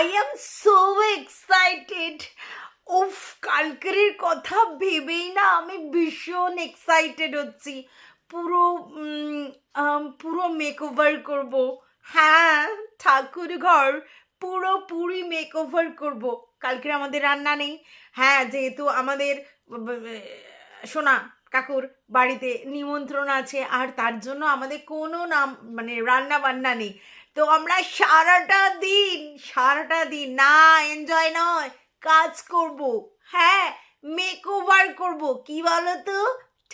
I am so excited উফ কালকের কথা ভেবেই না আমি ভীষণ এক্সাইটেড হচ্ছি। পুরো পুরো মেকওভার করব। হ্যাঁ ঠাকুর ঘর পুরোপুরি মেকওভার করব। কালকের আমাদের রান্না নেই। হ্যাঁ যেহেতু আমাদের সোনা কাকুর বাড়িতে নিমন্ত্রণ আছে, আর তার জন্য আমাদের কোনো নাম মানে রান্না বান্না নেই। তো আমরা সারাটা দিন সারাটা দিন, না এনজয় নয়, কাজ করব। হ্যাঁ মেক ওভার করব। কি বলো তো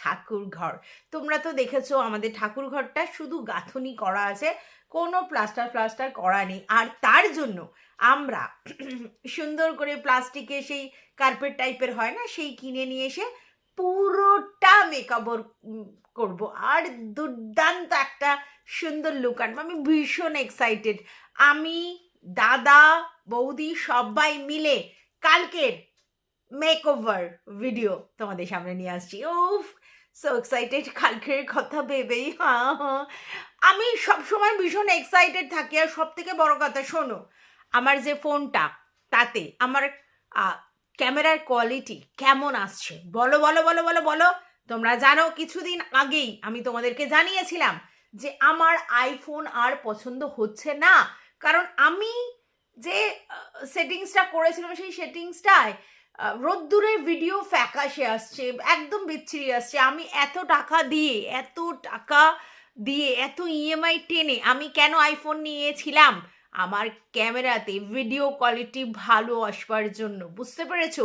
ঠাকুর ঘর তোমরা তো দেখেছ আমাদের ঠাকুর ঘরটা শুধু গাঁথনি করা আছে, কোনো প্লাস্টার প্লাস্টার করা নেই। আর তার জন্য আমরা সুন্দর করে প্লাস্টিকে সেই কার্পেট টাইপের হয় না, সেই কিনে নিয়ে এসে পুরোটা মেকআপ করব। আর দুর্দান্ত একটা সুন্দর লুক আনব। আমি ভীষণ এক্সাইটেড আমি, দাদা, বৌদি সবাই মিলে কালকের মেক ওভার ভিডিও তোমাদের সামনে নিয়ে আসছি। উফ সো এক্সাইটেড কালকের কথা ভেবেই হ্যাঁ আমি সবসময় ভীষণ এক্সাইটেড থাকি। আর সব থেকে বড় কথা, শোনো, আমার যে ফোনটা তাতে আমার ক্যামেরার কোয়ালিটি কেমন আসছে? বলো বলো বলো বলো বলো। তোমরা জানো, কিছুদিন আগেই আমি তোমাদেরকে জানিয়েছিলাম যে আমার আইফোন আর পছন্দ হচ্ছে না। কারণ আমি যে সেটিংসটা করেছিলাম সেই সেটিংসটায় রোদ্দুরের ভিডিও ফ্যাকাশে আসছে, একদম বিচ্ছিরি আসছে। আমি এত টাকা দিয়ে, এত টাকা দিয়ে, এত ইএমআই টেনে আমি কেন আইফোন নিয়েছিলাম? আমার ক্যামেরাতে ভিডিও কোয়ালিটি ভালো আসবার জন্য, বুঝতে পেরেছ?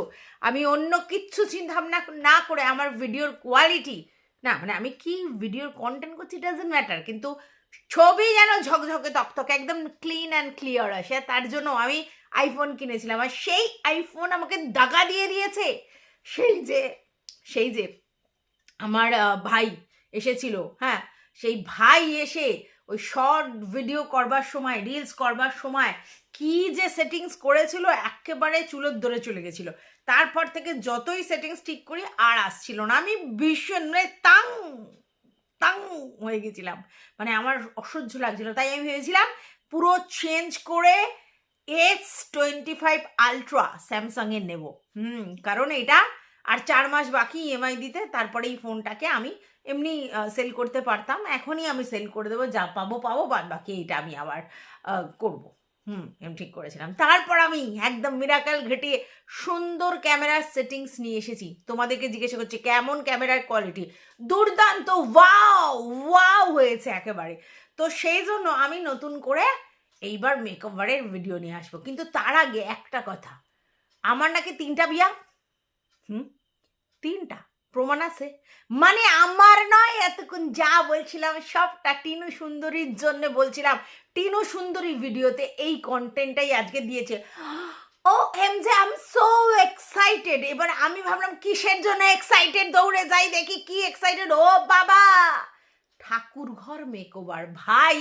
আমি অন্য কিচ্ছু চিন্তা ভাবনা না করে আমার ভিডিওর কোয়ালিটি না মানে আমি কি ভিডিওর কন্টেন্ট করছি ডাজেন্ট ম্যাটার কিন্তু ছবি যেন ঝকঝকে তকতকে, একদম ক্লিন অ্যান্ড ক্লিয়ার আসে, তার জন্য আমি আইফোন কিনেছিলাম, আর সেই আইফোন আমাকে দাগা দিয়ে দিয়েছে। সেই যে সেই যে, আমার ভাই এসেছিল হ্যাঁ সেই ভাই এসে ওই শর্ট ভিডিও করবার সময় রিলস করবার সময় কি যে সেটিংস করেছিল একেবারে চুলোর ধরে চলে গেছিল। তারপর থেকে যতই সেটিংস ঠিক করি আর আসছিল না। আমি ভীষণ মানে তাং তাং হয়ে গেছিলাম। মানে আমার অসহ্য লাগছিল। তাই আমি ভেবেছিলাম পুরো চেঞ্জ করে এস টোয়েন্টি ফাইভ আলট্রা স্যামসাংয়ের নেব। হুম, কারণ এটা আর চার মাস বাকি ইএমআই দিতে, তারপরে এই ফোনটাকে আমি এমনি সেল করতে পারতাম। এখনই আমি সেল করে দেবো, যা পাবো পাবো, বাদ বাকি এটা আমি আবার করব। হুম এম ঠিক করেছিলাম। তারপর আমি একদম মিরাকেল ঘেটিয়ে সুন্দর ক্যামেরার সেটিংস নিয়ে এসেছি। তোমাদেরকে জিজ্ঞাসা করছি, কেমন ক্যামেরার কোয়ালিটি দুর্দান্ত! ওয়াও ওয়াও হয়েছে একেবারে। তো সেই জন্য আমি নতুন করে এইবার মেকওভারের ভিডিও নিয়ে আসব। কিন্তু তার আগে একটা কথা। আমার নাকি তিনটা বিয়া? হুম, তিনটা। প্রমাণ আছে? মানে আমার নয়, এতক্ষণ যা বলছিলাম সবটা টিনু সুন্দরীর জন্য বলছিলাম। টিনু সুন্দরী ভিডিওতে এই কন্টেন্টটাই আজকে দিয়েছে। ও um I am so excited এবার আমি ভাবলাম কিসের জন্য এক্সাইটেড দৌড়ে যাই, দেখি কি এক্সাইটেড ও বাবা! ঠাকুর ঘর মেকওভার ভাই,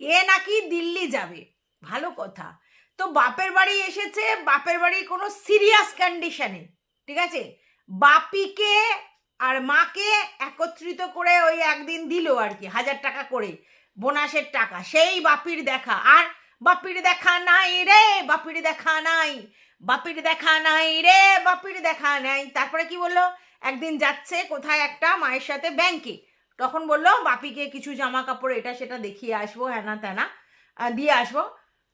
এ নাকি দিল্লি যাবে। ভালো কথা। তো বাপের বাড়ি এসেছে, বাপের বাড়ি কোনো সিরিয়াস কন্ডিশনে ঠিক আছে? বাপিকে আর মাকে একত্রিত করে ওই একদিন দিল আর কি, হাজার টাকা করে, বোনাসের টাকা। সেই বাপির দেখা। আর বাপির দেখা নাই রে, বাপির দেখা নাই, বাপির দেখা নাই রে, বাপির দেখা নাই। তারপরে কি বলল? একদিন যাচ্ছে কোথায় একটা মায়ের সাথে ব্যাংকে তখন বলল, বাপিকে কিছু জামা কাপড় এটা সেটা দেখিয়ে আসব, হ্যানা ত্যানা দিয়ে আসব।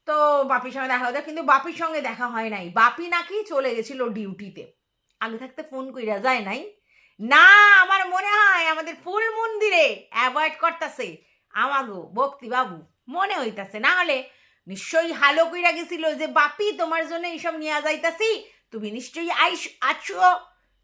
তো বাপির সঙ্গে দেখা হতো কিন্তু বাপির সঙ্গে দেখা হয় নাই। বাপি নাকি চলে গেছিল ডিউটিতে আগে থাকতে ফোন কইরা যায় নাই। না, আমার মনে হয় আমাদের ফুল মন্দিরে অ্যাভয়েড করতেছে। আমাগো, ভক্তি বাবু, মনে হইতাছে। না হলে নিশ্চয়ই হালো কইরা গেছিল যে, বাপি, তোমার জন্য এইসব নিয়ে যাইতাছি। তুমি নিশ্চয়ই আইস, আছো।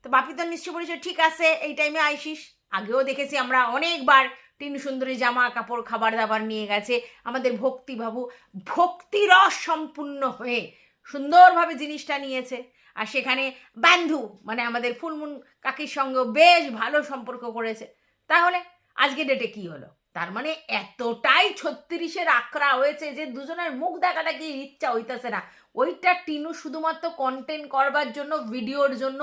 তো বাপি তো নিশ্চয়ই বলেছে, ঠিক আছে, এই টাইমে আইসিস। আগেও দেখেছি আমরা অনেকবার তিন সুন্দরী জামা কাপড় খাবার দাবার নিয়ে গেছে। আমাদের ভক্তি বাবু ভক্তিরস সম্পূর্ণ হয়ে সুন্দরভাবে জিনিসটা নিয়েছে। আর সেখানে বান্ধু মানে আমাদের ফুলমুন কাকির সঙ্গে বেশ ভালো সম্পর্ক করেছে। তাহলে আজকে ডেটে কি হলো? তার মানে এতটাই ছত্রিশের আখড়া হয়েছে যে দুজনের মুখ দেখাটা কি ইচ্ছা হইতেছে না। ওইটা টিনু শুধুমাত্র কন্টেন্ট করবার জন্য, ভিডিওর জন্য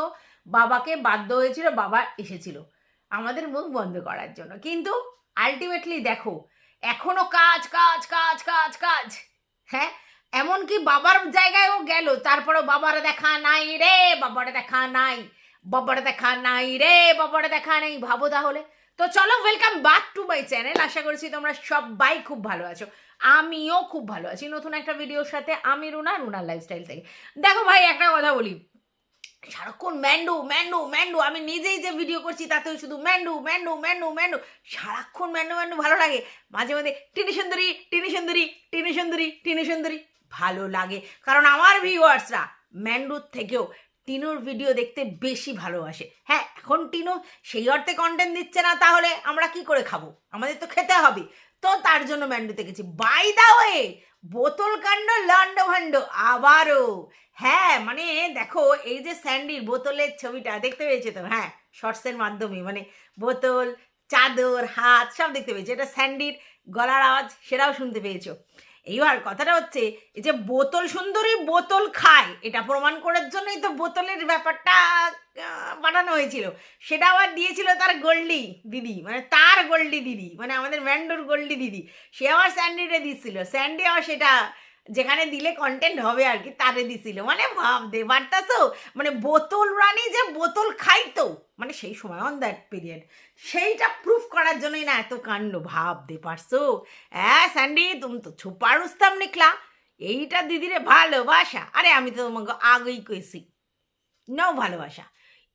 বাবাকে বাধ্য হয়েছিল, বাবা এসেছিল আমাদের মুখ বন্ধ করার জন্য। কিন্তু আলটিমেটলি দেখো, এখনও কাজ কাজ কাজ কাজ কাজ হ্যাঁ? এমনকি বাবার জায়গায়ও গেল। তারপরেও বাবার দেখা নাই রে, বাবার দেখা নাই, বাবার দেখা নাই রে, বাবার দেখা নেই। ভাবো তাহলে। তো চলো welcome back to my channel আশা করছি তোমরা সবাই খুব ভালো আছো। আমিও খুব ভালো আছি নতুন একটা ভিডিওর সাথে। আমি রুনা রুনার লাইফস্টাইল থেকে। দেখো ভাই, একটা কথা বলি। সারাক্ষণ ম্যান্ডু ম্যান্ডু ম্যান্ডু। আমি নিজেই যে ভিডিও করছি, তাতেও শুধু ম্যান্ডু ম্যান্ডু ম্যান্ডু ম্যান্ডু। সারাক্ষণ ম্যান্ডু ম্যান্ডু ভালো লাগে। মাঝে মাঝে টিনি সুন্দরী টিনি সুন্দরী টিনি সুন্দরী টিনি সুন্দরী। ভালো লাগে। কারণ আমার ভিউয়ার্সরা ম্যান্ডুর থেকেও টিনুর ভিডিও দেখতে বেশি ভালোবাসে। হ্যাঁ এখন টিনু সেই অর্থে কন্টেন্ট দিচ্ছে না, তাহলে আমরা কি করে খাব? আমাদের তো খেতে হবে। তো তার জন্য ম্যান্ডুতে গেছি বাই দা ওয়ে বোতল কাণ্ড, লন্ড ভাণ্ড, আবারও। হ্যাঁ মানে দেখো, এই যে স্যান্ডির বোতলের ছবিটা, দেখতে পেয়েছে তো? হ্যাঁ শর্টসের মাধ্যমে মানে বোতল, চাদর, হাত, সব দেখতে পেয়েছ। এটা স্যান্ডির গলার আওয়াজ, সেটাও শুনতে পেয়েছ। এইবার কথাটা হচ্ছে, এই যে বোতল, সুন্দরী বোতল খায়, এটা প্রমাণ করার জন্যই তো বোতলের ব্যাপারটা বানানো হয়েছিল। সেটা আবার দিয়েছিল তার গোল্ডি দিদি মানে তার গোল্ডি দিদি মানে আমাদের ম্যান্ডোর গোল্ডি দিদি। সে আবার স্যান্ডিটা দিচ্ছিল। স্যান্ডি আবার সেটা যেখানে দিলে কন্টেন্ট হবে আর কি, তারে দিছিল। মানে ভাব দে ভাবতে পারতাছো মানে বোতল রানী যে বোতল খাইতো। মানে সেই সময় অন দ্যাট পিরিয়ড সেইটা প্রুফ করার জন্যই না এত কাণ্ড। ভাব ভাবতে পারছ? হ্যাঁ স্যান্ডি তুমি তো ছুপা উস্তাম নিকলা। এইটা দিদিরে ভালোবাসা। আরে, আমি তো তোমাকে আগেই কইছি। নাও ভালোবাসা।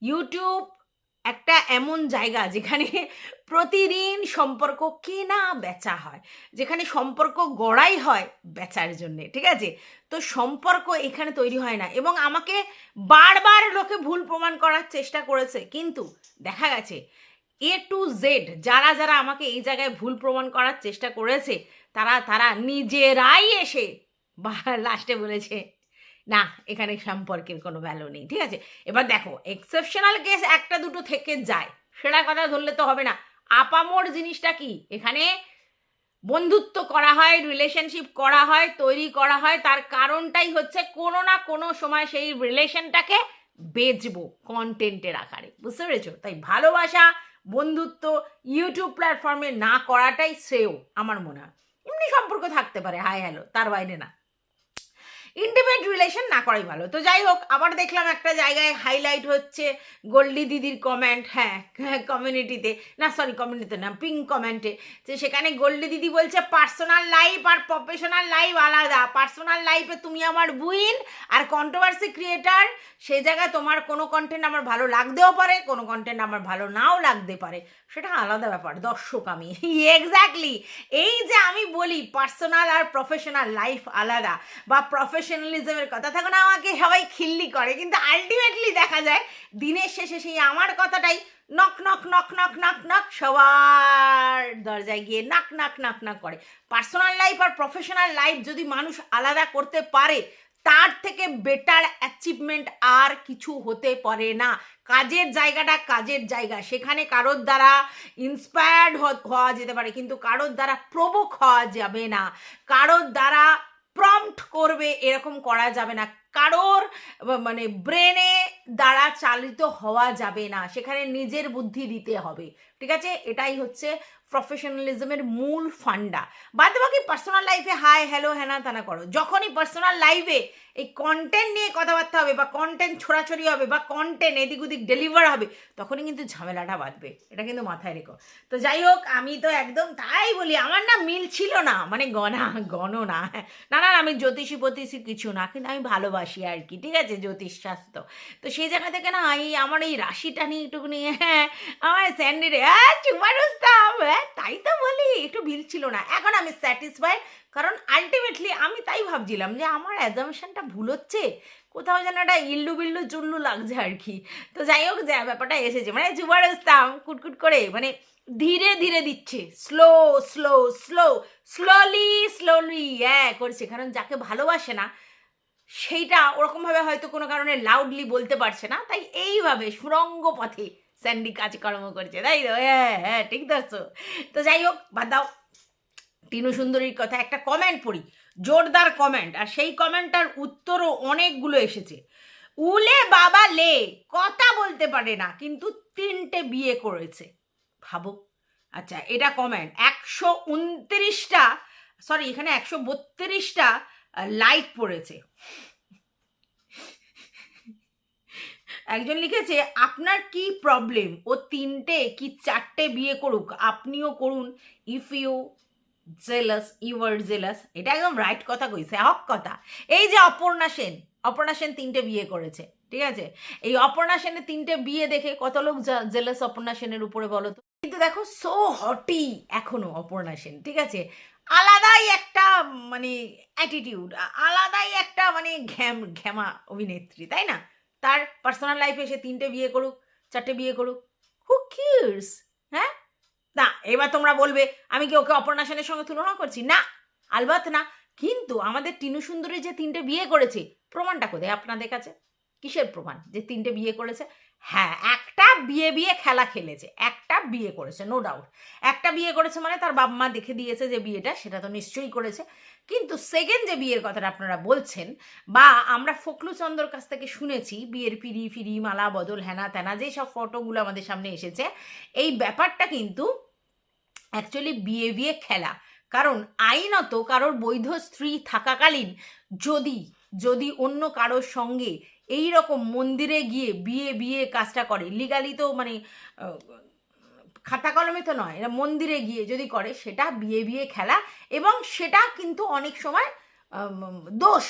ইউটিউব একটা এমন জায়গা যেখানে প্রতিদিন সম্পর্ক কেনা বেচা হয়। যেখানে সম্পর্ক গড়াই হয় বেচার জন্যে, ঠিক আছে? তো সম্পর্ক এখানে তৈরি হয় না এবং আমাকে বারবার লোকে ভুল প্রমাণ করার চেষ্টা করেছে। কিন্তু দেখা গেছে এ টু জেড যারা যারা আমাকে এই জায়গায় ভুল প্রমাণ করার চেষ্টা করেছে, তারা তারা নিজেরাই এসে বা লাস্টে বলেছে, না, এখানে সম্পর্কের কোনো ভ্যালু নেই। ঠিক আছে? এবার দেখো এক্সেপশনাল কেস একটা দুটো থেকে যায়। সেটা কথা ধরলে তো হবে না। আপামোর জিনিসটা কি? এখানে বন্ধুত্ব করা হয় রিলেশনশিপ করা হয়, তৈরি করা হয়, তার কারণটাই হচ্ছে কোনো না কোনো সময় সেই রিলেশনটাকে বেচবো কন্টেন্টের আকারে। বুঝতে পেরেছ? তাই ভালোবাসা, বন্ধুত্ব ইউটিউব প্ল্যাটফর্মে না করাটাই শ্রেয়, আমার মনে হয়। এমনি সম্পর্ক থাকতে পারে হাই হ্যালো তার বাইরে না। ইন্টিমেট রিলেশন না করাই ভালো। তো যাই হোক, আবার দেখলাম একটা জায়গায় হাইলাইট হচ্ছে গোল্ডি দিদির কমেন্ট হ্যাঁ কমিউনিটিতে না সরি কমিউনিটিতে না পিঙ্ক কমেন্টে যে সেখানে গোল্ডি দিদি বলছে পার্সোনাল লাইফ আর প্রফেশনাল লাইফ আলাদা। পার্সোনাল লাইফে তুমি আমার বুইন আর কন্ট্রোভার্সি ক্রিয়েটার সেই জায়গায় তোমার কোনো কন্টেন্ট আমার ভালো লাগতেও পারে, কোনো কন্টেন্ট আমার ভালো নাও লাগতে পারে। সেটা আলাদা ব্যাপার, দর্শক আমি। এক্স্যাক্টলি এই যে আমি বলি পার্সোনাল আর প্রফেশনাল লাইফ আলাদা বা প্রফেশনালিজমের কথা। তখন আমাকে সবাই খিল্লি করে, কিন্তু আলটিমেটলি দেখা যায়, দিনের শেষে সেই আমার কথাটাই knock knock knock knock knock knock সবার দরজায় গিয়ে নাক নাক নাক নাক করে। পার্সোনাল লাইফ আর প্রফেশনাল লাইফ যদি মানুষ আলাদা করতে পারে, তার থেকে বেটার অ্যাচিভমেন্ট আর কিছু হতে পারে না। কাজের জায়গাটা কাজের জায়গা। সেখানে কারোর দ্বারা ইন্সপায়ার্ড হওয়া যেতে পারে, কিন্তু কারোর দ্বারা প্রবক হওয়া যাবে না। কারোর দ্বারা প্রম্পট করবে, এরকম করা যাবে না। কারোর মানে ব্রেনে দ্বারা চালিত হওয়া যাবে না। সেখানে নিজের বুদ্ধি দিতে হবে। ঠিক আছে? এটাই হচ্ছে প্রফেশনালিজমের মূল ফান্ডা বাদ বাকি পার্সোনাল লাইফে হাই হ্যালো হ্যানা তানা করো। যখনই পার্সোনাল লাইফে এই কন্টেন্ট নিয়ে কথাবার্তা হবে বা কন্টেন্ট ছড়াছড়ি হবে বা কন্টেন্ট এদিক ওদিক ডেলিভার হবে তখনই কিন্তু ঝামেলাটা বাঁধবে। এটা কিন্তু মাথায় রেখো। তো যাই হোক আমি তো একদম তাই বলি আমার না মিল ছিল না মানে গণা গণ না না না, আমি জ্যোতিষী পতিষী কিছু না কিন্তু আমি ভালোবাসি আর কি ঠিক আছে জ্যোতিষ শাস্ত্র। তো সেই জায়গা থেকে না এই আমার এই রাশিটা নিয়ে একটুখানি হ্যাঁ আমার স্যান্ডি রে হ্যাঁ চুমা রুস্তাম হ্যাঁ তাই তো বলি একটু মিল ছিল না। এখন আমি স্যাটিসফাইড কারণ আলটিমেটলি আমি তাই ভাবছিলাম যে আমার অ্যাজামশনটা ভুল হচ্ছে, কোথাও যেন একটা ইল্লু বিল্লু চুল্লু লাগছে আর কি। তো যাই হোক, যা ব্যাপারটা এসেছে মানে চুমা রুস্তাম কুটকুট করে মানে ধীরে ধীরে দিচ্ছে slow slow slow slowly slowly হ্যাঁ করছে। কারণ যাকে ভালোবাসে না, সেইটা ওরকমভাবে হয়তো কোনো কারণে লাউডলি বলতে পারছে না, তাই এইভাবে সুরঙ্গ পথে স্যান্ডি কাজকর্ম করছে, তাই তো? হ্যাঁ হ্যাঁ ঠিক তো তো যাই হোক, বাদ দাও। টিনু সুন্দরীর কথা একটা কমেন্ট পড়ি, জোরদার কমেন্ট আর সেই কমেন্টটার উত্তরও অনেকগুলো এসেছে। উলে বাবা লে, কথা বলতে পারে না, কিন্তু তিনটে বিয়ে করেছে। ভাবো। আচ্ছা এটা কমেন্ট একশো উনত্রিশটা সরি এখানে একশো বত্রিশটা লাইট পড়েছে। একজন লিখেছে, আপনার কি প্রবলেম ও তিনটে কি চারটে বিয়ে করুক? আপনিও করুন if you jealous you are jealous, এটা একদম রাইট কথা কইছে, হক কথা। এই যে অপর্ণা সেন অপর্ণা সেন তিনটে বিয়ে করেছে, ঠিক আছে? এই অপর্ণা সেনের তিনটে বিয়ে দেখে কত লোক জেলাস অপর্ণা সেনের উপরে বলো তো? কিন্তু দেখো সো হটি এখনও অপর্ণা সেন, ঠিক আছে? আলাদাই একটা মানে অ্যাটিটিউড আলাদাই একটা মানে ঘ্যাম, ঘ্যামা অভিনেত্রী, তাই না? তার পার্সোনাল লাইফে সে তিনটে বিয়ে করুক, চারটে বিয়ে করুক হু কিয়ার্স হ্যাঁ? না, এবার তোমরা বলবে, আমি কি ওকে অপর্ণা সেনের সঙ্গে তুলনা করছি? না, আলবাত না। কিন্তু আমাদের টিনু সুন্দরী যে তিনটে বিয়ে করেছে, প্রমাণটা কোথায় আপনাদের কাছে? কিসের প্রমাণ? যে তিনটে বিয়ে করেছে? হ্যাঁ একটা বিয়ে বিয়ে খেলা খেলেছে, একটা বিয়ে করেছে নো ডাউট একটা বিয়ে করেছে মানে তার বাবা মা দেখে দিয়েছে যে বিয়েটা, সেটা তো নিশ্চয়ই করেছে। কিন্তু সেকেন্ড যে বিয়ের কথাটা আপনারা বলছেন, বা আমরা ফকলুচন্দ্রর কাছ থেকে শুনেছি, বিয়ের পিড়ি ফিরি মালা, বদল হেনা তেনা যে সব ফটোগুলো আমাদের সামনে এসেছে, এই ব্যাপারটা কিন্তু অ্যাকচুয়ালি বিয়ে বিয়ে খেলা। কারণ আইনত কারোর বৈধ স্ত্রী থাকাকালীন যদি যদি অন্য কারোর সঙ্গে এই রকম মন্দিরে গিয়ে বিয়ে বিয়ে কাজটা করে লিগালি তো মানে খাতা কলমে তো নয় এটা মন্দিরে গিয়ে যদি করে, সেটা বিয়ে বিয়ে খেলা এবং সেটা কিন্তু অনেক সময় দোষ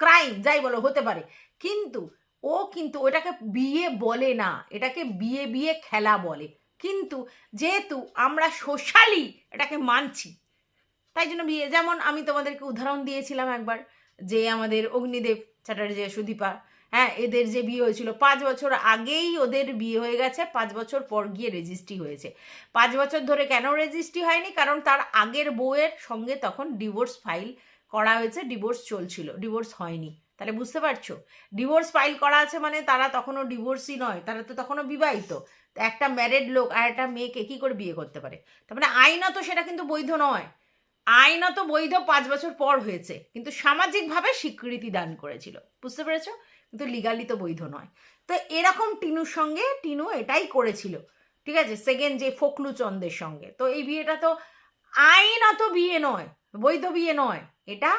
ক্রাইম যাই বলো, হতে পারে। কিন্তু ও কিন্তু ওটাকে বিয়ে বলে না, এটাকে বিয়ে বিয়ে খেলা বলে। কিন্তু যেহেতু আমরা সোশ্যালি এটাকে মানছি, তাই জন্য বিয়ে, যেমন আমি তোমাদেরকে উদাহরণ দিয়েছিলাম একবার যে আমাদের অগ্নিদেব চ্যাটার্জি সুদীপা হ্যাঁ এদের যে বিয়ে হয়েছিল, পাঁচ বছর আগেই ওদের বিয়ে হয়ে গেছে, পাঁচ বছর পর গিয়ে রেজিস্ট্রি হয়েছে। পাঁচ বছর ধরে কেন রেজিস্ট্রি হয়নি? কারণ তার আগের বউয়ের সঙ্গে তখন ডিভোর্স ফাইল করা হয়েছে ডিভোর্স চলছিল ডিভোর্স হয়নি। তাহলে বুঝতে পারছ? ডিভোর্স ফাইল করা আছে মানে তারা তখনও ডিভোর্সই নয়, তারা তো তখনও বিবাহিত। একটা ম্যারেড লোক আর একটা মেয়েকে কী করে বিয়ে করতে পারে? তার মানে আইনত সেটা কিন্তু বৈধ নয়। আইনত বৈধ পাঁচ বছর পর হয়েছে, কিন্তু সামাজিকভাবে স্বীকৃতি দান করেছিল। বুঝতে পেরেছ? কিন্তু লিগালি তো বৈধ নয়। তো এরকম টিনুর সঙ্গে টিনু এটাই করেছিল। ঠিক আছে? সেকেন্ড যে ফকলু চন্দের সঙ্গে। তো এই বিয়েটা তো আইনত বিয়ে নয়, বৈধ বিয়ে নয়। এটা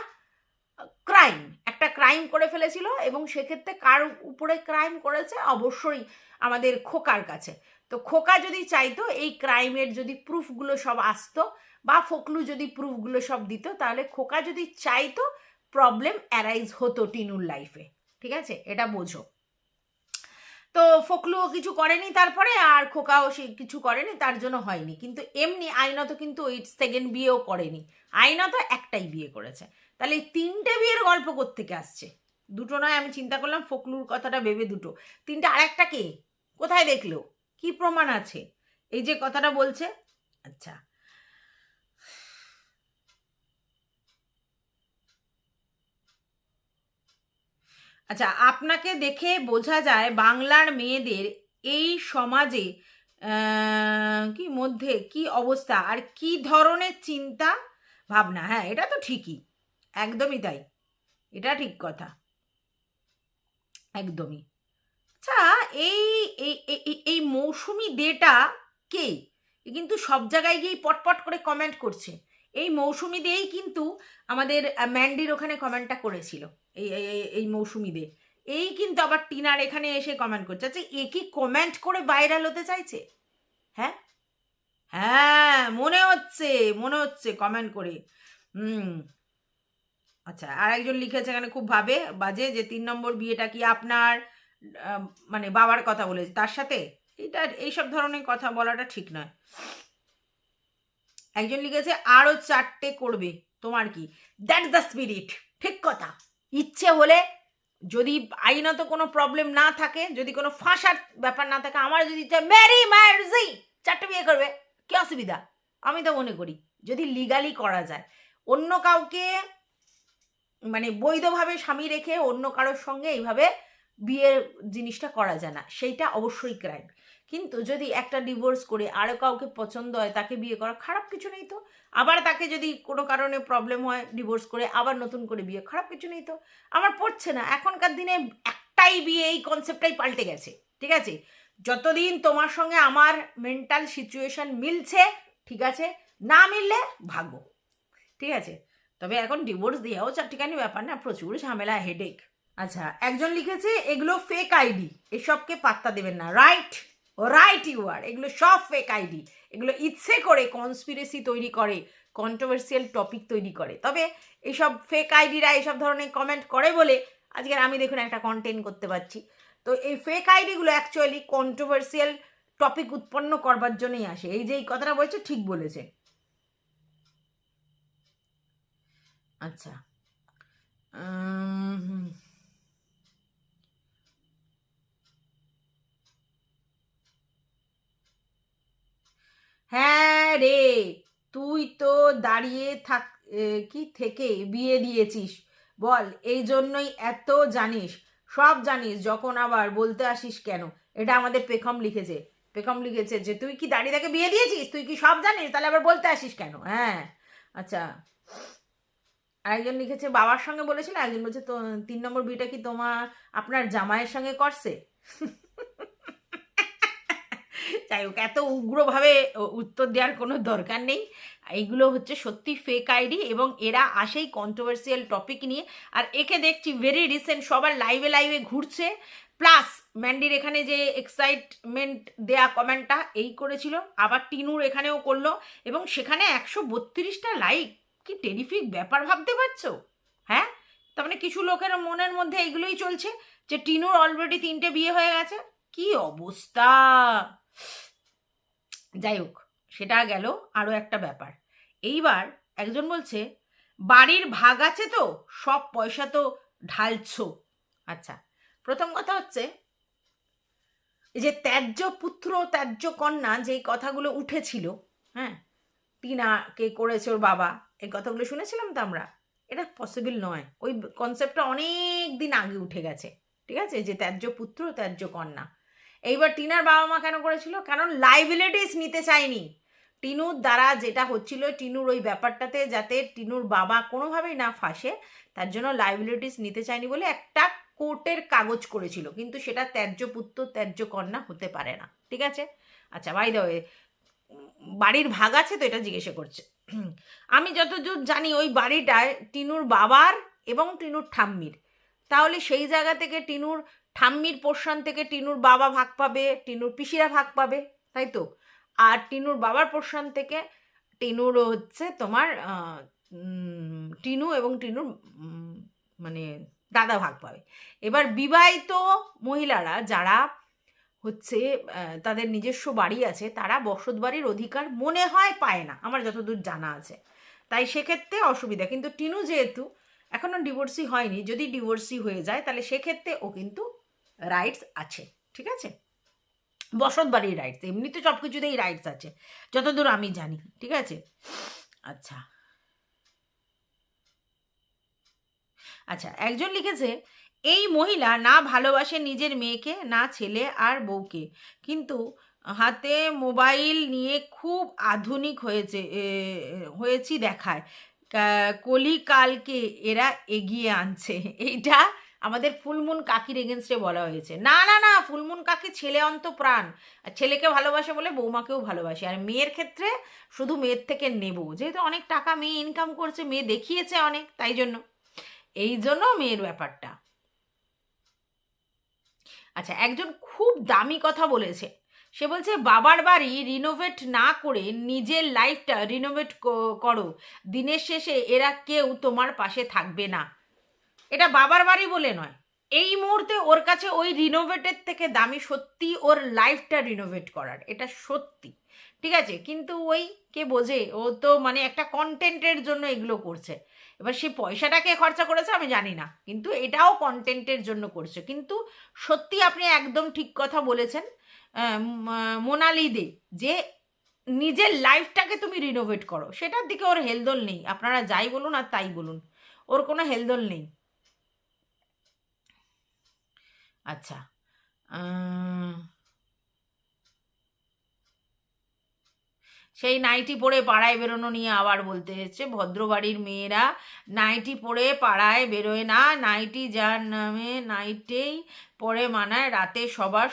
ক্রাইম একটা ক্রাইম করে ফেলেছিল এবং সেক্ষেত্রে কার উপরে ক্রাইম করেছে? অবশ্যই আমাদের খোকার কাছে। তো খোকা যদি চাইতো, এই ক্রাইমের যদি প্রুফগুলো সব আসতো বা ফকলু যদি প্রুফগুলো সব দিত, তাহলে খোকা যদি চাইতো প্রবলেম অ্যারাইজ হতো টিনুর লাইফে ঠিক আছে? এটা বোঝো। তো ফকলুও কিছু করেনি তারপরে, আর খোকাও সে কিছু করেনি, তার জন্য হয়নি। কিন্তু এমনি আইনত কিন্তু ওই সেকেন্ড বিয়েও করেনি। আইনত একটাই বিয়ে করেছে। তাহলে এই তিনটে বিয়ের গল্প কোত্থেকে আসছে? দুটো নয়, আমি চিন্তা করলাম ফকলুর কথাটা ভেবে দুটো। তিনটে আরেকটা কে? কোথায় দেখল? কি প্রমাণ আছে? এই যে কথাটা বলছে আচ্ছা। আচ্ছা আপনাকে দেখে বোঝা যায় বাংলার মেয়েদের এই সমাজে কি মধ্যে কি অবস্থা আর কি ধরনের চিন্তা ভাবনা? হ্যাঁ এটা তো ঠিকই। একদমই তাই। এটা ঠিক কথা। একদমই। আচ্ছা এই এই মৌসুমি দেটা কে? কিন্তু সব জায়গায় গিয়েই পটপট করে কমেন্ট করছে। এই মৌসুমি দেই কিন্তু আমাদের ম্যান্ডির ওখানে কমেন্টটা করেছিল। এই- এই মৌসুমি দে এই কিন্তু আবার টিনার এখানে এসে কমেন্ট করছে। আচ্ছা এ কি কমেন্ট করে ভাইরাল হতে চাইছে? হ্যাঁ? হ্যাঁ মনে হচ্ছে মনে হচ্ছে কমেন্ট করে। হুম। আচ্ছা আর একজন লিখেছে এখানে খুব ভাবে, বাজে যে তিন নম্বর বিয়েটা কি আপনার মানে বাবার কথা বলেছে, তার সাথে? এটা এইসব ধরনের কথা বলাটা ঠিক নয়। একজন লিখেছে, আরও চারটে করবে, তোমার কি? দ্যাট দ্য স্পিরিট ঠিক কথা। ইচ্ছে হলে যদি আইনত কোনো প্রবলেম না থাকে, যদি কোনো ফাঁসার ব্যাপার না থাকে, আমার যদি ইচ্ছে মেরি মার্জি চারটে বিয়ে করবে, কি অসুবিধা? আমি তো মনে করি, যদি লিগালি করা যায়। অন্য কাউকে মানে বৈধভাবে স্বামী রেখে অন্য কারোর সঙ্গে এইভাবে বিয়ের জিনিসটা করা যায় না। সেইটা অবশ্যই ক্রাইম কিন্তু যদি একটা ডিভোর্স করে আরও কাউকে পছন্দ হয়, তাকে বিয়ে করা খারাপ কিছু নেই তো। আবার তাকে যদি কোনো কারণে প্রবলেম হয় ডিভোর্স করে, আবার নতুন করে বিয়ে, খারাপ কিছু নেই তো। আমার পড়ছে না। এখনকার দিনে একটাই বিয়ে এই কনসেপ্টটাই পাল্টে গেছে। ঠিক আছে? যতদিন তোমার সঙ্গে আমার মেন্টাল সিচুয়েশন মিলছে, ঠিক আছে? না মিললে ভাগো ঠিক আছে? তবে এখন ডিভোর্স দেওয়াও চারটিখানি ব্যাপার না, প্রচুর ঝামেলা হেডেক আচ্ছা একজন লিখেছে, এগুলো ফেক আইডি এসবকে পাত্তা দেবেন না। রাইট রাইট ইউ আর এগুলো সব ফেক আইডি এগুলো ইচ্ছে করে কনস্পিরেসি তৈরি করে কন্ট্রোভার্সিয়াল টপিক তৈরি করে। তবে এইসব ফেক আইডিরা এইসব ধরনের কমেন্ট করে বলে আজকের আমি দেখুন একটা কন্টেন্ট করতে পারছি। তো এই ফেক আইডিগুলো অ্যাকচুয়ালি কন্ট্রোভার্সিয়াল টপিক উৎপন্ন করবার জন্যই আসে। এই যে এই কথাটা বলছে, ঠিক বলেছে। আচ্ছা। হ্যাঁ রে, তুই তো দাঁড়িয়ে থাক কি থেকে বিয়ে দিয়েছিস? বল, এই জন্যই এত জানিস, সব জানিস, যখন আবার বলতে আসিস কেন? এটা আমাদের পেখম লিখেছে। পেখম লিখেছে যে, তুই কি দাঁড়িয়ে থেকে বিয়ে দিয়েছিস? তুই কি সব জানিস? তাহলে আবার বলতে আসিস কেন? হ্যাঁ। আচ্ছা। আরেকজন লিখেছে, বাবার সঙ্গে বলেছিল একজন বলছে, তো, তিন নম্বর বিটা কি তোমার, আপনার জামাইয়ের সঙ্গে করছে? যাই হোক, এত উগ্রভাবে উত্তর দেওয়ার কোনো দরকার নেই। এইগুলো হচ্ছে সত্যি ফেক আইডি এবং এরা আসেই কন্ট্রোভার্সিয়াল টপিক নিয়ে। আর একে দেখছি ভেরি রিসেন্ট সবার লাইভে লাইভে ঘুরছে। প্লাস ম্যান্ডির এখানে যে এক্সাইটমেন্ট দেয়া কমেন্টটা এই করেছিল। আবার টিনুর এখানেও করল এবং সেখানে একশো বত্রিশটা লাইক কি টেরিফিক ব্যাপার ভাবতে পারছ? হ্যাঁ? তার মানে কিছু লোকের মনের মধ্যে এইগুলোই চলছে যে টিনুর অলরেডি তিনটে বিয়ে হয়ে গেছে? কি অবস্থা? যাই হোক, সেটা গেল আরও একটা ব্যাপার। এইবার একজন বলছে, বাড়ির ভাগ আছে তো, সব পয়সা তো ঢালছো। আচ্ছা প্রথম কথা হচ্ছে যে ত্যায্য পুত্র, ত্যায্য কন্যা যেই কথাগুলো উঠেছিল হ্যাঁ টিনাকে করেছে ওর বাবা? এই কথাগুলো শুনেছিলাম তো আমরা? এটা পসিবল নয়। ওই কনসেপ্টটা অনেক দিন আগে উঠে গেছে। ঠিক আছে? যে ত্যায্য পুত্র, ত্যায্য কন্যা। এইবার টিনার বাবা মা কেন করেছিল? কারণ লাইবিলিটিস নিতে চায়নি। টিনুর দ্বারা যেটা হচ্ছিল, টিনুর ওই ব্যাপারটাতে যাতে টিনুর বাবা কোনোভাবেই না ফাঁসে, তার জন্য লাইবিলিটিস নিতে চায়নি বলে একটা কোর্টের কাগজ করেছিল। কিন্তু সেটা ত্যায্য পুত্র, ত্যায্য কন্যা হতে পারে না। ঠিক আছে? আচ্ছা বাই দা ওয়ে বাড়ির ভাগ আছে তো এটা জিজ্ঞেসে করছে। আমি যতদূর জানি ওই বাড়িটায় টিনুর বাবার এবং টিনুর ঠাম্মির। তাহলে সেই জায়গা থেকে টিনুর ঠাম্মির পোর্শন থেকে টিনুর বাবা ভাগ পাবে, টিনুর পিসিরা ভাগ পাবে, তাই তো? আর টিনুর বাবার পোর্শন থেকে টিনুর হচ্ছে তোমার টিনু এবং টিনুর মানে দাদা ভাগ পাবে। এবার বিবাহিত মহিলারা যারা হচ্ছে তাদের নিজস্ব বাড়ি আছে, তারা বসত বাড়ির অধিকার মনে হয় পায় না, আমার যতদূর জানা আছে। তাই সেক্ষেত্রে অসুবিধা। কিন্তু টিনু যেহেতু এখনও ডিভোর্সি হয়নি, যদি ডিভোর্সি হয়ে যায়, তাহলে সেক্ষেত্রে ও কিন্তু রাইটস আছে, ঠিক আছে? বসত বাড়ির রাইটস এমনিতে সব কিছুতেই রাইটস আছে, যতদূর আমি জানি, ঠিক আছে? আচ্ছা। আচ্ছা একজন লিখেছে এই মহিলা না ভালোবাসে নিজের মেয়েকে, না ছেলে আর বউকে। কিন্তু হাতে মোবাইল নিয়ে খুব আধুনিক হয়েছে হয়েছি দেখায়। কলিকালকে এরা এগিয়ে আনছে। এইটা আমাদের ফুলমুন কাকির এগেনস্টে বলা হয়েছে। না না না, ফুলমুন কাকি ছেলে অন্ত প্রাণ আর ছেলেকে ভালোবাসে বলে বৌমাকেও ভালোবাসে। আর মেয়ের ক্ষেত্রে শুধু মেয়ের থেকে নেব। যেহেতু অনেক টাকা মেয়ে ইনকাম করছে, মেয়ে দেখিয়েছে অনেক, তাই জন্য। এই জন্য মেয়ের ব্যাপারটা। আচ্ছা একজন খুব দামি কথা বলেছে। সে বলছে, বাবার বাড়ি রিনোভেট না করে নিজের লাইফটা রিনোভেট করো। দিনের শেষে এরা কেউ তোমার পাশে থাকবে না। এটা বাবার বাড়ি বলে নয়। এই মুহূর্তে ওর কাছে ওই রিনোভেটের থেকে দামি সত্যি ওর লাইফটা রিনোভেট করার। এটা সত্যি। ঠিক আছে? কিন্তু ওই কে বোঝে? ও তো মানে একটা কন্টেন্টের জন্য এগুলো করছে। এবার সে পয়সাটাকে খরচা করেছে আমি জানি না। কিন্তু এটাও কন্টেন্টের জন্য করছে। কিন্তু সত্যি আপনি একদম ঠিক কথা বলেছেন মোনালি দে, যে নিজের লাইফটাকে তুমি রিনোভেট করো। সেটার দিকে ওর হেলদোল নেই। আপনারা যাই বলুন আর তাই বলুন। ওর কোনো হেলদোল নেই। আচ্ছা সেই নাইটি পরে পাড়ায় বেরোনো নিয়ে আবার বলতে হচ্ছে ভদ্রবাড়ির মেয়েরা নাইটি পরে পাড়ায় বেরোয় না, নাইটি যার নামে নাইটেই পরে মানায়, রাতে সবার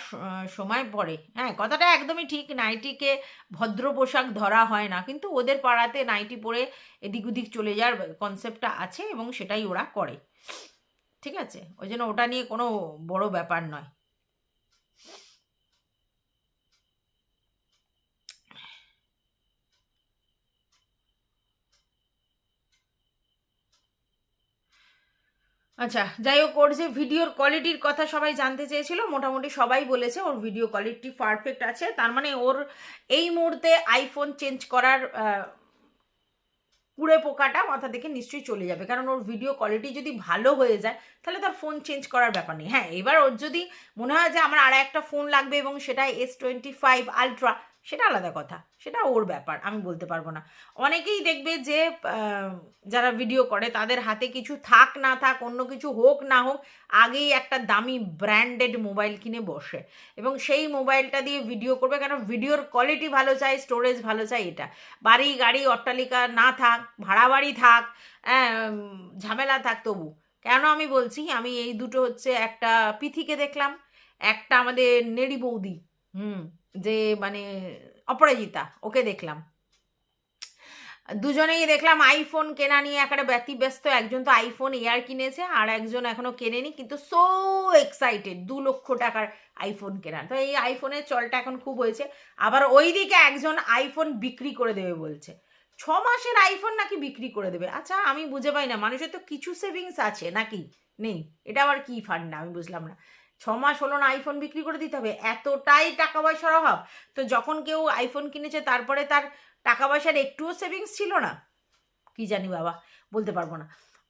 সময় পরে। হ্যাঁ কথাটা একদমই ঠিক, নাইটিকে ভদ্র পোশাক ধরা হয় না, কিন্তু ওদের পাড়াতে নাইটি পরে এদিক ওদিক চলে যাওয়ার কনসেপ্টটা আছে এবং সেটাই ওরা করে। ঠিক আছে? ওই জন্য ওটা নিয়ে কোনো বড় ব্যাপার নয়। আচ্ছা যাই হোক ওর যে ভিডিওর কোয়ালিটির কথা সবাই জানতে চেয়েছিল, মোটামুটি সবাই বলেছে ওর ভিডিও কোয়ালিটি পারফেক্ট আছে। তার মানে ওর এই মুহূর্তে আইফোন চেঞ্জ করার কুড়ে পোকাটা মাথা থেকে নিশ্চয়ই চলে যাবে। কারণ ওর ভিডিও কোয়ালিটি যদি ভালো হয়ে যায়, তাহলে তার ফোন চেঞ্জ করার ব্যাপার নেই। হ্যাঁ এবার ওর যদি মনে হয় যে আমার আর একটা ফোন লাগবে এবং সেটা এস টোয়েন্টি ফাইভ আলট্রা সেটা আলাদা কথা, সেটা ওর ব্যাপার, আমি বলতে পারব না। অনেকেই দেখবে যে যারা ভিডিও করে, তাদের হাতে কিছু থাক না থাক, অন্য কিছু হোক না হোক, আগেই একটা দামি ব্র্যান্ডেড মোবাইল কিনে বসে। এবং সেই মোবাইলটা দিয়ে ভিডিও করবে, কেন ভিডিওর কোয়ালিটি ভালো চাই স্টোরেজ ভালো চাই, এটা। বাড়ি, গাড়ি, অট্টালিকা না থাক, ভাড়া বাড়ি থাক ঝামেলা থাক, তবু। কেন আমি বলছি, আমি এই দুটো হচ্ছে একটা পিথিকে দেখলাম, একটা আমাদের নেড়ি বৌদি, হুম। যে মানে অপরাজিতা, ওকে দেখলাম। দুজনেই দেখলাম আইফোন কেনা নিয়ে একটা ব্যতিব্যস্ত একজন তো আইফোন এয়ার কিনেছে আর একজন এখনও কেনেনি, কিন্তু সো এক্সাইটেড দু লক্ষ টাকার আইফোন কেনার। তো এই আইফোনের চলটা এখন খুব হয়েছে। আবার ওইদিকে একজন আইফোন বিক্রি করে দেবে বলছে। ছ মাসের আইফোন নাকি বিক্রি করে দেবে? আচ্ছা আমি বুঝে পাই না। মানুষের তো কিছু সেভিংস আছে নাকি? নেই। এটা আবার কি ফান্ড না আমি বুঝলাম না। ছ মাস হলো না আইফোন বিক্রি করে দিতে হবে, এতটাই টাকা পয়সার অভাব। তো যখন কেউ আইফোন কিনেছে, তারপরে তার টাকা পয়সার একটুও সেভিংস ছিল না। কি জানি বাবা, বলতে পারব না।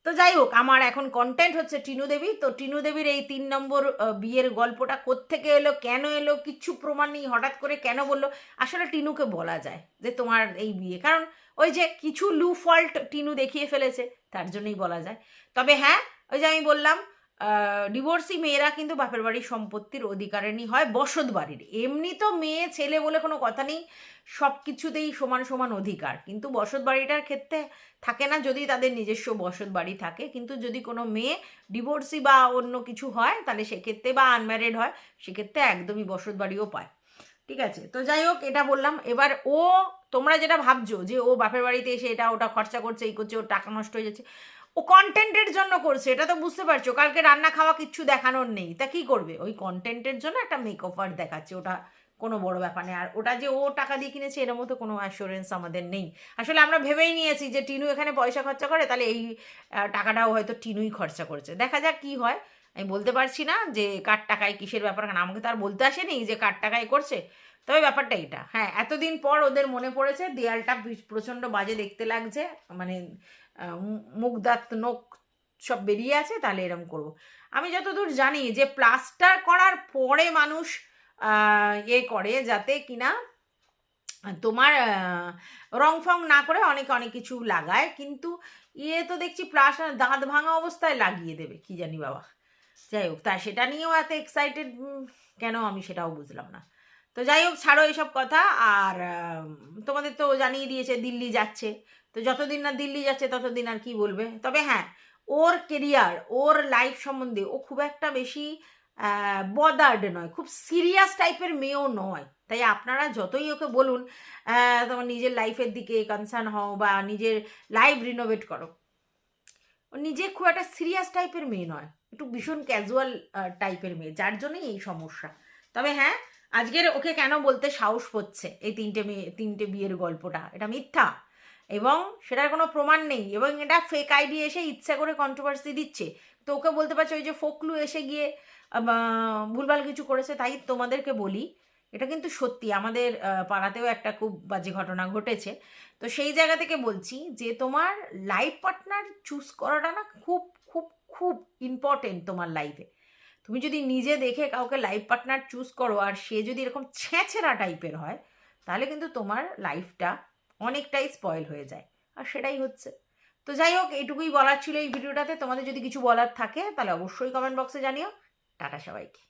তো যাই হোক, আমার এখন কন্টেন্ট হচ্ছে টিনু দেবী। তো টিনু দেবীর এই তিন নম্বর বিয়ের গল্পটা কোত্থেকে এলো, কেন এলো কিচ্ছু প্রমাণ নেই, হঠাৎ করে কেন বলল, আসলে টিনুকে বলা যায় যে তোমার এই বিয়ে। কারণ ওই যে কিছু লু ফল্ট টিনু দেখিয়ে ফেলেছে, তার জন্যই বলা যায়। তবে হ্যাঁ ওই যে আমি বললাম ডিভোর্সি মেয়েরা কিন্তু বাপের বাড়ির সম্পত্তির অধিকারিণী হয় বসত বাড়ির। এমনি তো মেয়ে, ছেলে বলে কোনো কথা নেই, সব কিছুতেই সমান সমান অধিকার। কিন্তু বসত বাড়িটার ক্ষেত্রে থাকে না, যদি তাদের নিজস্ব বসত বাড়ি থাকে। কিন্তু যদি কোনো মেয়ে ডিভোর্সি বা অন্য কিছু হয়, তাহলে সেক্ষেত্রে বা আনম্যারিড হয়, সেক্ষেত্রে একদমই বসত বাড়িও পায়। ঠিক আছে? তো যাই হোক, এটা বললাম। এবার ও, তোমরা যেটা ভাবছ যে ও বাপের বাড়িতে এসে এটা ওটা খরচা করছে, এই করছে, ওর টাকা নষ্ট হয়ে যাচ্ছে ও কন্টেন্টের জন্য করছে, এটা তো বুঝতে পারছ। কালকে রান্না খাওয়া কিচ্ছু দেখানোর নেই। তা কি করবে? ওই কন্টেন্টের জন্য একটা মেক ওভার দেখাচ্ছে, ওটা কোনো বড় ব্যাপার নেই আর ওটা যে ও টাকা দিয়ে কিনেছে, এর মতো কোনো অ্যাসুরেন্স আমাদের নেই। আসলে আমরা ভেবেই নিয়েছি যে টিনু এখানে পয়সা খরচা করে, তাহলে এই টাকাটাও হয়তো টিনুই খরচা করছে। দেখা যাক কি হয়। আমি বলতে পারছি না যে কার টাকায় কিসের ব্যাপার, কারণ আমাকে তো আর বলতে আসেনি যে কার টাকায় করছে। তবে ব্যাপারটা এটা। হ্যাঁ এতদিন পর ওদের মনে পড়েছে, দেয়ালটা প্রচণ্ড বাজে দেখতে লাগছে। মানে মুখ দাঁত নোখ সব বেরিয়ে আছে তাহলে এরম করব। আমি যতদূর জানি যে প্লাস্টার করার পরে মানুষ আহ, ইয়ে করে যাতে কিনা তোমার রং ফং না করে অনেক অনেক কিছু লাগায় কিন্তু ইয়ে তো দেখছি প্লাস্টার দাঁত ভাঙা অবস্থায় লাগিয়ে দেবে কি জানি বাবা। যাই হোক তা সেটা নিয়েও এত এক্সাইটেড কেন আমি সেটাও বুঝলাম না। তো যাই হোক ছাড়ো এসব কথা আর তোমাদের তো জানিয়ে দিয়েছে দিল্লি যাচ্ছে। তো যতদিন না দিল্লি যাচ্ছে, ততদিন আর কি বলবে? তবে হ্যাঁ ওর কেরিয়ার ওর লাইফ সম্বন্ধে ও খুব একটা বেশি বদার্ড নয়, খুব সিরিয়াস টাইপের মেয়েও নয়। তাই আপনারা যতই ওকে বলুন তোমার নিজের লাইফের দিকে কনসার্ন হও বা নিজের লাইফ রিনোভেট করো। ও নিজে খুব একটা সিরিয়াস টাইপের মেয়ে নয়, একটু ভীষণ ক্যাজুয়াল টাইপের মেয়ে, যার জন্যই এই সমস্যা। তবে হ্যাঁ আজকের ওকে কেন বলতে সাহস হচ্ছে, এই তিনটে মেয়ে, তিনটে বিয়ের গল্পটা? এটা মিথ্যা। এবং সেটার কোনো প্রমাণ নেই এবং এটা ফেক আইডি এসে ইচ্ছা করে কন্ট্রোভার্সি দিচ্ছে। তো ওকে বলতে পারছ, ওই যে ফোকলু এসে গিয়ে ভুলভাল কিছু করেছে, তাই তোমাদেরকে বলি, এটা কিন্তু সত্যি। আমাদের পাড়াতেও একটা খুব বাজে ঘটনা ঘটেছে। তো সেই জায়গা থেকে বলছি যে, তোমার লাইফ পার্টনার চুজ করাটা না খুব খুব খুব ইম্পর্টেন্ট তোমার লাইফে তুমি যদি নিজে দেখে কাউকে লাইফ পার্টনার চুজ করো আর সে যদি এরকম ছেঁচেরা টাইপের হয়, তাহলে কিন্তু তোমার লাইফটা অনেকটাই স্পয়েল হয়ে যায়। আর সেটাই হচ্ছে। তো যাই হোক, এটুকুই বলার ছিল এই ভিডিওটাতে। তোমাদের যদি কিছু বলার থাকে, তাহলে অবশ্যই কমেন্ট বক্সে জানিও। টাটা সবাইকে।